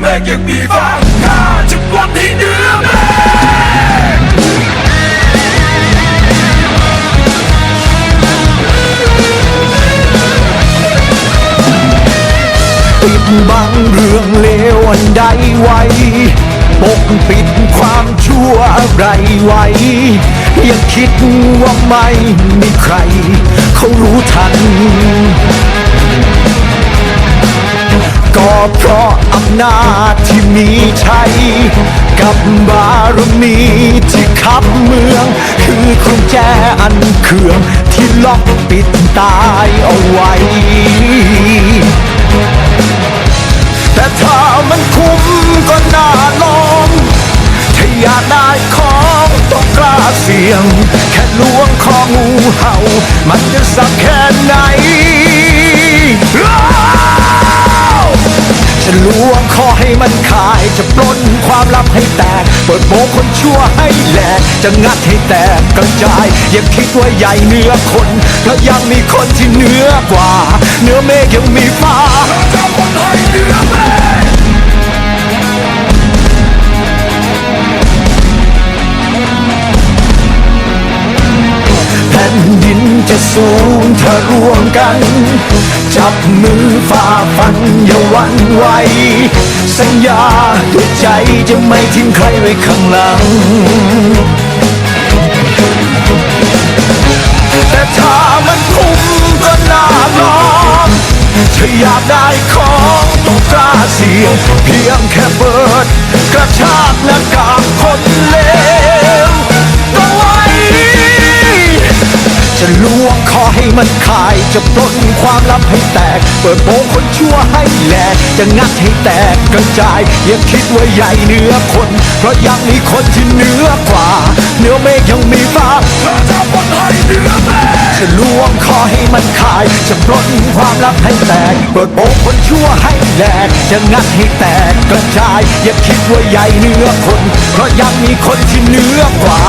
เมฆยังมีฟ้าข้าจะปลดให้เนือเมฆปิดบังเรื่องเลวอันใดไว้ ปกปิดความชั่วอะไรไว้ ยังคิดว่าไม่มีใคร เขารู้ทัน ก็เพราะ นาที่มีใช้กับบารมีที่ขับเมือง คือกุญแจอันเคืองที่ล็อกปิดตายเอาไว้ แต่ถ้ามันคุ้มก็น่าลองถ้าอยากได้ของต้องกล้าเสี่ยง แค่ล้วงคองูเห่า มันจะสักแค่ไหน ลวงคอให้มันขายจะปล้นความลับให้แตกเปิดโปงคนชั่วให้แหลกจะงัดให้แตกกระจาย อย่าคิดว่าใหญ่เหนือคนเพราะยังมีคนที่เหนือกว่าเหนือเมฆยังมีฟ้าจะปลดให้เหนือเมฆแผ่นดินจะสูงถ้ารวมกัน จับมือฝ่าฟันอย่าหวันไหวสัญญาด้วยใจจะไม่ทิ้งใครไว้ข้างหลัง แต่ถ้ามันคุ้มก็น่าลองถ้าอยากได้ของต้องกล้าเสี่ยง เพียงแค่เปิด กระชากหน้ากากายจะปล้นความลับให้แตก เปิดโปงคนชั่วให้แหลก จะงัดให้แตกกระจาย อย่าคิดว่าใหญ่เหนือคน เพราะยังมีคนที่เหนือกว่าเหนือเมฆยังมีฟ้าจะปลดให้เหนือเมฆจะล้วงคอให้มันคาย จะปล้นความลับให้แตกเปิดโปงคนชั่วให้แหลก จะงัดให้แตกกระจาย อย่าคิดว่าใหญ่เหนือคน เพราะยังมีคนที่เหนือกว่า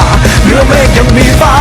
เหนือเมฆยังมีฟ้า